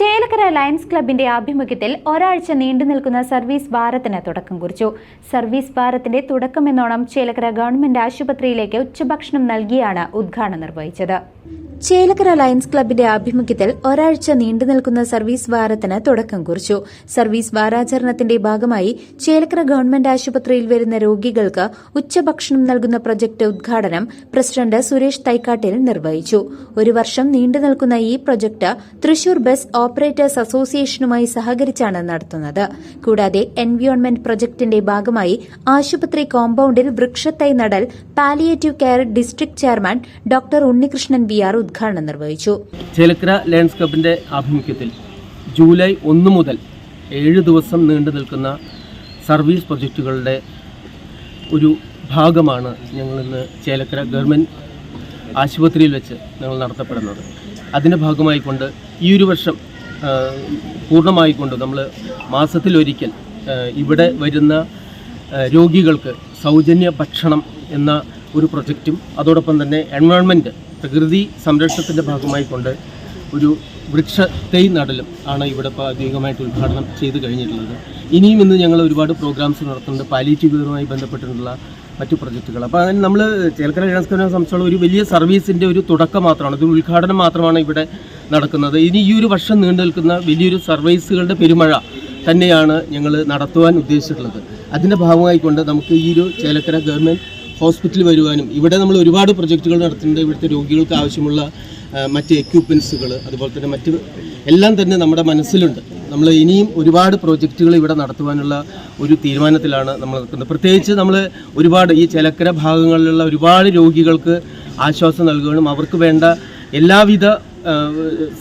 Chelakkara lions ക്ലബിന്റെ ആഭിമുഖ്യത്തിൽ ഒരാഴ്ച നീണ്ടു നിൽക്കുന്ന സർവീസ് വാരത്തിന് തുടക്കം കുറിച്ചു. സർവീസ് വാരത്തിന്റെ തുടക്കമെന്നോണം ചേലക്കര ഗവൺമെന്റ് ആശുപത്രിയിലേക്ക് ഉച്ചഭക്ഷണം നൽകിയാണ് ഉദ്ഘാടനം നിർവഹിച്ചത്. ചേലക്കര ലയൺസ് ക്ലബിന്റെ ആഭിമുഖ്യത്തിൽ ഒരാഴ്ച നീണ്ടു നിൽക്കുന്ന സർവീസ് വാരത്തിന് തുടക്കം കുറിച്ചു. സർവീസ് വാരാചരണത്തിന്റെ ഭാഗമായി ചേലക്കര ഗവൺമെന്റ് ആശുപത്രിയിൽ വരുന്ന രോഗികൾക്ക് ഉച്ചഭക്ഷണം നൽകുന്ന പ്രൊജക്ട് ഉദ്ഘാടനം പ്രസിഡന്റ് സുരേഷ് തൈക്കാട്ടിൽ നിർവഹിച്ചു. ഒരു വർഷം നീണ്ടു നിൽക്കുന്ന ഈ പ്രൊജക്ട് തൃശൂർ ബസ് ഓപ്പറേറ്റേഴ്സ് അസോസിയേഷനുമായി സഹകരിച്ചാണ് നടത്തുന്നത്. കൂടാതെ എൻവിയോൺമെന്റ് പ്രൊജക്ടിന്റെ ഭാഗമായി ആശുപത്രി കോമ്പൌണ്ടിൽ വൃക്ഷത്തൈ നടൽ palliative care district chairman doctor Unnikrishnan V R ഉദ്ഘാടനം നിർവഹിച്ചു. ചേലക്കര ക്ലബിന്റെ ആഭിമുഖ്യത്തിൽ ജൂലൈ ഒന്ന് മുതൽ ഏഴ് ദിവസം നീണ്ടു നിൽക്കുന്ന സർവീസ് പ്രൊജക്റ്റുകളുടെ ഒരു ഭാഗമാണ് ഞങ്ങൾ ഇന്ന് ചേലക്കര ഗവൺമെന്റ് ആശുപത്രിയിൽ വെച്ച് ഞങ്ങൾ നടത്തപ്പെടുന്നത്. അതിന്റെ ഭാഗമായിക്കൊണ്ട് ഈ ഒരു വർഷം പൂർണമായിക്കൊണ്ട് നമ്മൾ മാസത്തിലൊരിക്കൽ ഇവിടെ വരുന്ന രോഗികൾക്ക് സൗജന്യ ഭക്ഷണം എന്ന ഒരു പ്രൊജക്റ്റും അതോടൊപ്പം തന്നെ എൻവയോൺമെന്റ് പ്രകൃതി സംരക്ഷണത്തിന്റെ ഭാഗമായി കൊണ്ട് ഒരു വൃക്ഷ തൈ നടലും ആണ് ഇവിടെ ഔദ്യോഗികമായിട്ട് ഉദ്ഘാടനം ചെയ്ത് കഴിഞ്ഞിട്ടുള്ളത്. ഇനിയും ഇന്ന് ഞങ്ങൾ ഒരുപാട് പ്രോഗ്രാംസ് നടത്തുന്നുണ്ട്. പാലിയേറ്റീവ് കെയറുമായി ബന്ധപ്പെട്ടിട്ടുള്ള മറ്റു പ്രൊജക്റ്റുകൾ അപ്പോൾ അതിന് നമ്മൾ ചേലക്കര ഗ്രാൻസ്കറിനെ സംബന്ധിച്ചുള്ള ഒരു വലിയ സർവീസിന്റെ ഒരു തുടക്കം മാത്രമാണ്. ഇത് ഉദ്ഘാടനം മാത്രമാണ് ഇവിടെ നടക്കുന്നത്. ഇനി ഈ ഒരു വർഷം നീണ്ടു നിൽക്കുന്ന വലിയൊരു സർവീസുകളുടെ പെരുമഴ തന്നെയാണ് ഞങ്ങൾ നടത്തുവാൻ ഉദ്ദേശിച്ചിട്ടുള്ളത്. അതിന്റെ ഭാഗമായിക്കൊണ്ട് നമുക്ക് ഈ ഒരു ചേലക്കര ഗവൺമെന്റ് ഹോസ്പിറ്റലിൽ വരുവാനും ഇവിടെ നമ്മൾ ഒരുപാട് പ്രൊജക്റ്റുകൾ നടത്തുന്നുണ്ട്. ഇവിടുത്തെ രോഗികൾക്ക് ആവശ്യമുള്ള മറ്റ് എക്യുപ്മെൻസുകൾ അതുപോലെ തന്നെ മറ്റ് എല്ലാം തന്നെ നമ്മുടെ മനസ്സിലുണ്ട്. നമ്മൾ ഇനിയും ഒരുപാട് പ്രോജക്റ്റുകൾ ഇവിടെ നടത്തുവാനുള്ള ഒരു തീരുമാനത്തിലാണ് നമ്മൾ നിൽക്കുന്നത്. പ്രത്യേകിച്ച് നമ്മൾ ഒരുപാട് ഈ ചിലക്കര ഭാഗങ്ങളിലുള്ള ഒരുപാട് രോഗികൾക്ക് ആശ്വാസം നൽകുകയും അവർക്ക് വേണ്ട എല്ലാവിധ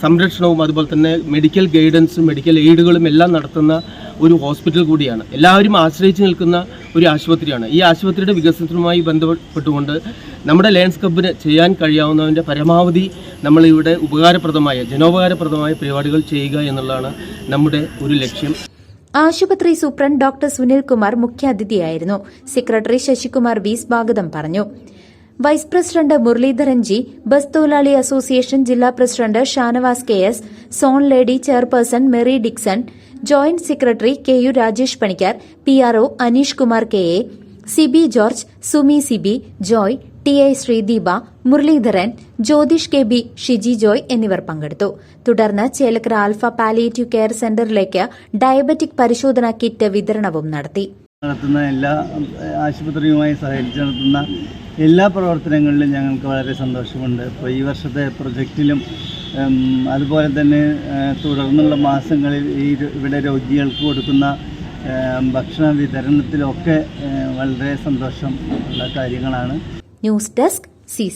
സംരക്ഷണവും അതുപോലെ തന്നെ മെഡിക്കൽ ഗൈഡൻസും മെഡിക്കൽ എയ്ഡുകളും എല്ലാം നടത്തുന്ന ഒരു ഹോസ്പിറ്റൽ കൂടിയാണ്. എല്ലാവരും ആശ്രയിച്ച് നിൽക്കുന്ന ഒരു ആശുപത്രിയാണ്. ഈ ആശുപത്രിയുടെ വികസനവുമായി ബന്ധപ്പെട്ടുകൊണ്ട് നമ്മുടെ ലയൺസ് ക്ലബിന് ചെയ്യാൻ കഴിയാവുന്നതിന്റെ പരമാവധി നമ്മളിവിടെ ഉപകാരപ്രദമായ ജനോപകാരപ്രദമായ പരിപാടികൾ ചെയ്യുക എന്നുള്ളതാണ് നമ്മുടെ ഒരു ലക്ഷ്യം. ആശുപത്രി superintendent doctor Sunil Kumar മുഖ്യാതിഥിയായിരുന്നു. Secretary Sasikumar V. സ്വാഗതം പറഞ്ഞു. Vice president Muraleedharan G bus തൊഴിലാളി അസോസിയേഷൻ ജില്ലാ president Shanavas K S zone lady chairperson Mary Dixon joint secretary K U Rajesh Panicker P R O Aneesh Kumar K A Siby George Sumi Siby Joy T I Sreedeepa Muraleedharan Jyothish K B Shiji Joy എന്നിവർ പങ്കെടുത്തു. തുടർന്ന് Chelakkara alpha palliative care സെന്ററിലേക്ക് diabetic പരിശോധനാ kit വിതരണവും നടത്തി. നടത്തുന്ന എല്ലാ ആശുപത്രിയുമായി സഹകരിച്ച് നടത്തുന്ന എല്ലാ പ്രവർത്തനങ്ങളിലും ഞങ്ങൾക്ക് വളരെ സന്തോഷമുണ്ട്. ഇപ്പോൾ ഈ വർഷത്തെ പ്രൊജക്റ്റിലും അതുപോലെ തന്നെ തുടർന്നുള്ള മാസങ്ങളിൽ ഈ ഇവിടെ രോഗികൾക്ക് കൊടുക്കുന്ന ഭക്ഷണ വിതരണത്തിലൊക്കെ വളരെ സന്തോഷം ഉള്ള കാര്യങ്ങളാണ്. News desk C